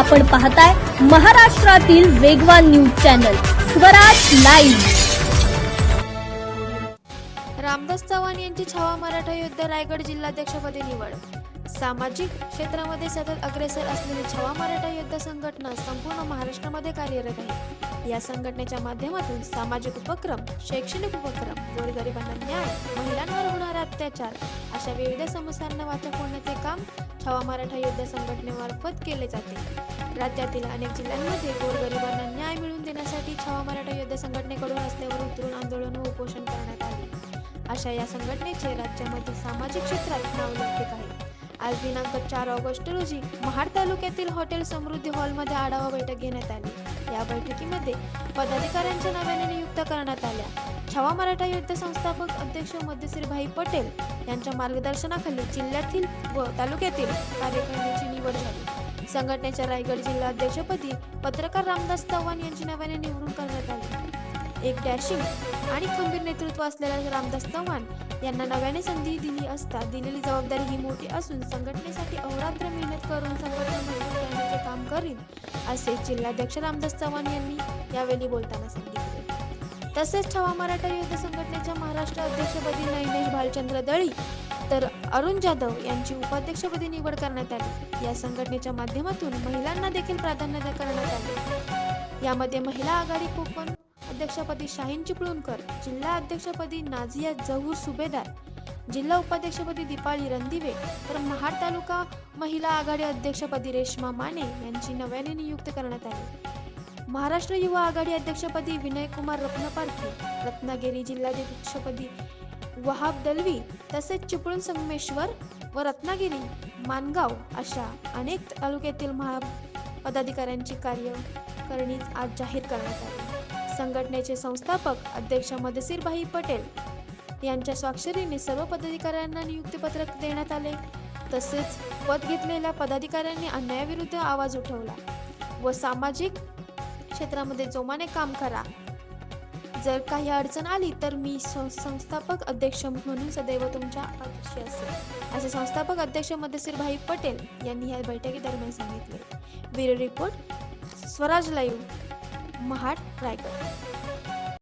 आपण पाहताय महाराष्ट्रातील वेगवान news channel Swaraj live. Ramdas Chavan यांची छावा मराठा योद्धा रायगड जिल्हाध्यक्षपदी निवड. सामाजिक क्षेत्रामध्ये सतत अग्रेसर असलेली छावा मराठा योद्धा संघटना संपूर्ण महाराष्ट्रामध्ये कार्यरत आहे. या संघटनेच्या माध्यमातून सामाजिक उपक्रम शैक्षणिक उपक्रम गोरगरिबांना न्याय महिलांवर होणारा अत्याचार अशा विविध समस्यांना वाचा फोडण्याचे काम छावा मराठा योद्धा संघटनेमार्फत केले जाते. राज्यातील अनेक जिल्ह्यांमध्ये गोरगरिबांना न्याय मिळवून देण्यासाठी छावा मराठा योद्धा संघटनेकडून रस्त्यावर उतरून आंदोलन व उपोषण करण्यात आले. अशा या संघटनेचे राज्यामध्ये सामाजिक क्षेत्रात नाव लौकिक आहे. आज दिनांक चार ऑगस्ट रोजी महाड तालुक्यातील हॉटेल समृद्धी हॉलमध्ये आढावा बैठक घेण्यात आली. या बैठकीमध्ये पदाधिकाऱ्यांच्या नव्याने नियुक्त करण्यात आल्या. छावा मराठा युद्ध संस्थापक अध्यक्ष मध्यश्री भाई पटेल यांच्या मार्गदर्शनाखाली जिल्ह्यातील व तालुक्यातील कार्यकारिणीची निवड झाली. संघटनेच्या रायगड जिल्हा अध्यक्षपदी पत्रकार रामदास चव्हाण यांची नव्याने निवडून करण्यात आली. एक डॅशिंग आणि खंबीर नेतृत्व असलेल्या रामदास चव्हाण यांना नव्याने संधी दिली असता दिलेली जबाबदारी ही मोठी असून संघटनेसाठी अहोरात्र मेहनत करून संघटना मजबूत करण्याचे काम करीन असे जिल्हाध्यक्ष रामदास चव्हाण यांनी यावेळी बोलताना सांगितले. तसेच छवा मराठा युद्ध संघटनेच्या महाराष्ट्र अध्यक्षपदी नैनेश भालचंद्र दळी तर अरुण जाधव यांची उपाध्यक्षपदी निवड करण्यात आली. या संघटनेच्या माध्यमातून महिलांना देखील प्राधान्य करण्यात आले. यामध्ये महिला आघाडी कोकण अध्यक्षपदी शाहीन चिपळूणकर जिल्हा अध्यक्षपदी नाझिया जहूर सुभेदार जिल्हा उपाध्यक्षपदी दीपाळी रणदिवे तर महाड तालुका महिला आघाडी अध्यक्षपदी रेश्मा माने यांची नव्याने नियुक्त करण्यात आली. महाराष्ट्र युवा आघाडी अध्यक्षपदी विनयकुमार रत्नपारखे रत्नागिरी जिल्हाध्यक्षपदी वहाब दलवी तसेच चिपळूण संगमेश्वर व रत्नागिरी मानगाव अशा अनेक तालुक्यातील महा पदाधिकाऱ्यांची कार्यकारिणी आज जाहीर करण्यात आली. संघटनेचे संस्थापक अध्यक्ष मदसीरभाई पटेल यांच्या स्वाक्षरीने सर्व पदाधिकाऱ्यांना नियुक्तीपत्रक देण्यात आले. तसेच पद घेतलेल्या पदाधिकाऱ्यांनी अन्यायाविरुद्ध आवाज उठवला व सामाजिक क्षेत्रामध्ये जोमाने काम करा. जर काही अडचण आली तर मी सं- संस्थापक अध्यक्ष म्हणून सदैव तुमच्या पाठीशी असेल. असे संस्थापक अध्यक्ष मध्यश्री भाई पटेल यांनी या बैठकीदरम्यान सांगितले. Bureau report Swaraj live. Mahad Raigad